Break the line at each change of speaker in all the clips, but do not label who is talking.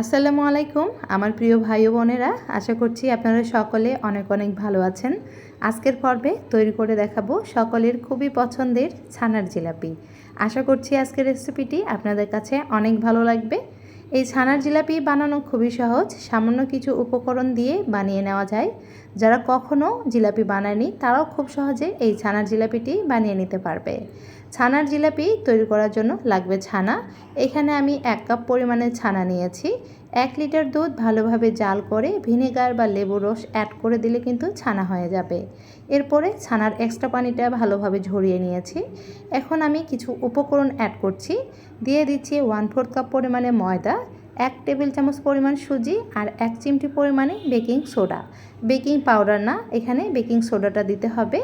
আসসালামু আলাইকুম, আমার প্রিয় ভাই বোনেরা, আশা করছি আপনারা সকলে অনেক অনেক ভালো আছেন। আজকের পর্বে তৈরি করে দেখাবো সকলের খুবই পছন্দের ছানার জিলাপি। আশা করছি আজকের রেসিপিটি আপনাদের কাছে অনেক ভালো লাগবে। এই ছানার জিলাপি বানানো খুবই সহজ। সামান্য কিছু উপকরণ দিয়ে বানিয়ে নেওয়া যায়। যারা কখনও জিলাপি বানায়নি, তারাও খুব সহজে এই ছানার জিলাপিটি বানিয়ে নিতে পারবে। ছানার জিলাপি তৈরি করার জন্য লাগবে ছানা। এখানে আমি এক কাপ পরিমাণে ছানা নিয়েছি। এক লিটার দুধ ভালোভাবে জাল করে ভিনেগার বা লেবু রস অ্যাড করে দিলে কিন্তু ছানা হয়ে যাবে। এরপরে ছানার এক্সট্রা পানিটা ভালোভাবে ঝরিয়ে নিয়েছি। এখন আমি কিছু উপকরণ অ্যাড করছি। দিয়ে দিচ্ছি ওয়ান ফোর্থ কাপ পরিমাণে ময়দা, এক টেবিল চামচ পরিমাণ সুজি আর এক চিমটি পরিমাণে বেকিং সোডা বেকিং পাউডার না, এখানে বেকিং সোডাটা দিতে হবে।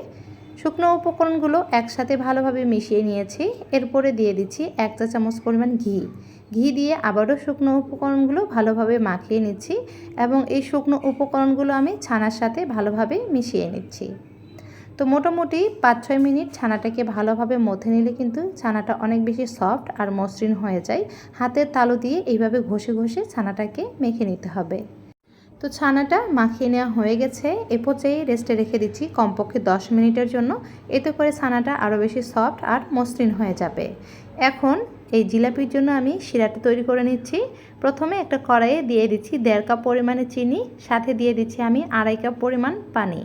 শুকনো উপকরণগুলো একসাথে ভালোভাবে মিশিয়ে নিয়েছি। এরপরে দিয়ে দিচ্ছি এক চা চামচ পরিমাণ ঘি। ঘি দিয়ে আবারও শুকনো উপকরণগুলো ভালোভাবে মাখিয়ে নিচ্ছি এবং এই শুকনো উপকরণগুলো আমি ছানার সাথে ভালোভাবে মিশিয়ে নিচ্ছি। তো মোটামুটি পাঁচ ছয় মিনিট ছানাটাকে ভালোভাবে মথে নিলে কিন্তু ছানাটা অনেক বেশি সফট আর মসৃণ হয়ে যায়। হাতের তালু দিয়ে এইভাবে ঘষে ঘষে ছানাটাকে মেখে নিতে হবে। তো ছানাটা মাখিয়ে নেওয়া হয়ে গেছে। এ পচেই রেস্টে রেখে দিচ্ছি কমপক্ষে দশ মিনিটের জন্য। এতে করে ছানাটা আরও বেশি সফট আর মসৃণ হয়ে যাবে। এখন এই জিলাপির জন্য আমি শিরাটা তৈরি করে নিচ্ছি। প্রথমে একটা কড়াইয়ে দিয়ে দিচ্ছি দেড় কাপ পরিমাণে চিনি, সাথে দিয়ে দিচ্ছি আমি আড়াই কাপ পরিমাণ পানি।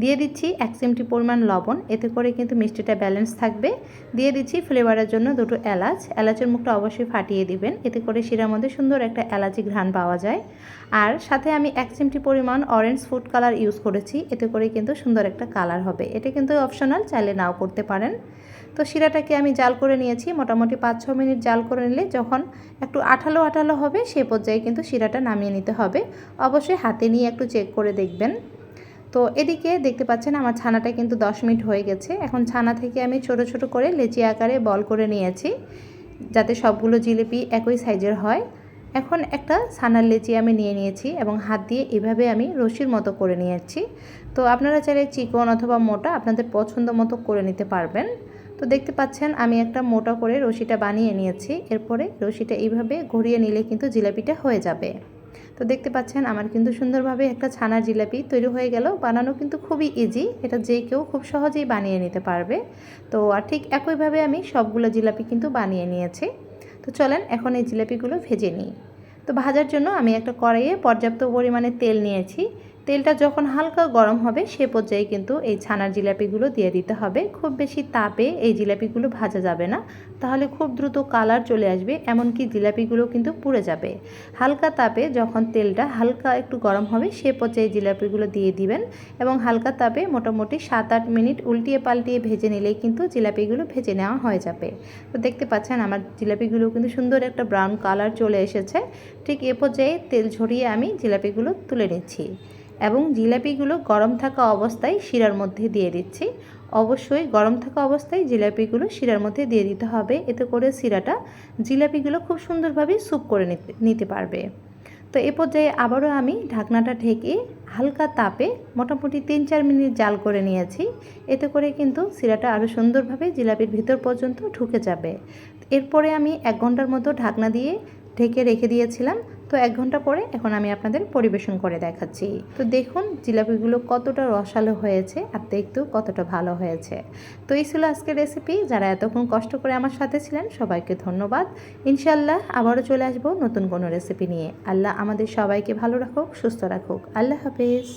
দিয়ে দিচ্ছি এক চিমটি পরিমাণ লবণ, এতে করে কিন্তু মিষ্টিটা ব্যালেন্স থাকবে। দিয়ে দিচ্ছি ফ্লেভারের জন্য দুটো এলাচ। এলাচের মুখটা অবশ্যই ফাটিয়ে দিবেন, এতে করে শিরার মধ্যে সুন্দর একটা এলাচি ঘ্রাণ পাওয়া যায়। আর সাথে আমি এক চিমটি পরিমাণ অরেঞ্জ ফুড কালার ইউজ করেছি, এতে করে কিন্তু সুন্দর একটা কালার হবে। এটা কিন্তু অপশনাল চাইলে নাও করতে পারেন। তো শিরাটাকে আমি জাল করে নিয়েছি, মোটামুটি পাঁচ ছ মিনিট জাল করে নিলে যখন একটু আঠালো আঠালো হবে, সে পর্যায়ে কিন্তু শিরাটা নামিয়ে নিতে হবে। অবশ্যই হাতে নিয়ে একটু চেক করে দেখবেন। তো এদিকে দেখতে পাচ্ছেন আমার ছানাটা কিন্তু 10 মিনিট হয়ে গেছে। এখন ছানা থেকে আমি ছোট ছোট করে লেচি আকারে বল করে নিয়েছি, যাতে সবগুলো জিলিপি একই সাইজের হয়। এখন একটা ছানার লেচি আমি নিয়ে নিয়েছি এবং হাত দিয়ে এভাবে আমি রশির মতো করে নিয়েছি। তো আপনারা চাইলে চিকন অথবা মোটা আপনাদের পছন্দ মতো করে নিতে পারবেন। তো দেখতে পাচ্ছেন আমি একটা মোটা করে রশিটা বানিয়ে নিয়েছি, এরপরে রশিটা এইভাবে ঘুরিয়ে নিলে কিন্তু জিলাপিটা হয়ে যাবে। তো দেখতে পাচ্ছেন, আমার কিন্তু সুন্দরভাবে একটা ছানা জিলাপি তৈরি হয়ে গেল। বানানো কিন্তু খুবই ইজি এটা যে কেউ খুব সহজেই বানিয়ে নিতে পারবে। তো আর ঠিক একইভাবে আমি সবগুলো জিলাপি কিন্তু বানিয়ে নিয়েছি। তো চলেন এখন এই জিলাপিগুলো ভেজে নিই। তো ভাজার জন্য আমি একটা কড়াইয়ে পর্যাপ্ত পরিমাণে তেল নিয়েছি। তেলটা যখন হালকা গরম হবে, সে পর্যায়ে কিন্তু এই ছানার জিলাপিগুলো দিয়ে দিতে হবে। খুব বেশি তাপে এই জিলাপিগুলো ভাজা যাবে না। তাহলে খুব দ্রুত কালার চলে আসবে, এমনকি জিলাপিগুলো কিন্তু পুড়ে যাবে। হালকা তাপে যখন তেলটা হালকা একটু গরম হবে, সে পর্যায়ে জিলাপিগুলো দিয়ে দিবেন এবং হালকা তাপে মোটামুটি সাত আট মিনিট উল্টিয়ে পাল্টিয়ে ভেজে নিলেই কিন্তু জিলাপিগুলো ভেজে নেওয়া হয়ে যাবে। তো দেখতে পাচ্ছেন আমার জিলাপিগুলো কিন্তু সুন্দর একটা ব্রাউন কালার চলে এসেছে। ঠিক এ পর্যায়ে তেল ঝরিয়ে আমি জিলাপিগুলো তুলে নিচ্ছি। এবং জিলাপিগুলো গরম থাকা অবস্থায় শিরার মধ্যে দিয়ে দিচ্ছি। অবশ্যই গরম থাকা অবস্থায় জিলাপিগুলো শিরার মধ্যে দিয়ে দিতে হবে। এতে করে শিরাটা জিলাপিগুলো খুব সুন্দরভাবে স্যুপ করে নিতে পারবে। তো এ পর্যায়ে আবারও আমি ঢাকনাটা ঢেকে হালকা তাপে মোটামুটি তিন চার মিনিট জাল করে নিয়েছি। এতে করে কিন্তু শিরাটা আরও সুন্দরভাবে জিলাপির ভিতর পর্যন্ত ঢুকে যাবে। এরপরে আমি এক ঘণ্টার মতো ঢাকনা দিয়ে ঢেকে রেখে দিয়েছিলাম। তো এক ঘণ্টা পরে এখন আমি আপনাদের পরিবেশন করে দেখাচ্ছি। তো দেখুন, জিলাপিগুলো কতটা রসালো হয়েছে আর দেখতেও কতটা ভালো হয়েছে। তো এই ছিল আজকের রেসিপি যারা এতক্ষণ কষ্ট করে আমার সাথে ছিলেন, সবাইকে ধন্যবাদ। ইনশাল্লাহ আবারও চলে আসব নতুন কোনো রেসিপি নিয়ে। আল্লাহ আমাদের সবাইকে ভালো রাখুক, সুস্থ রাখুক। আল্লাহ হাফিজ।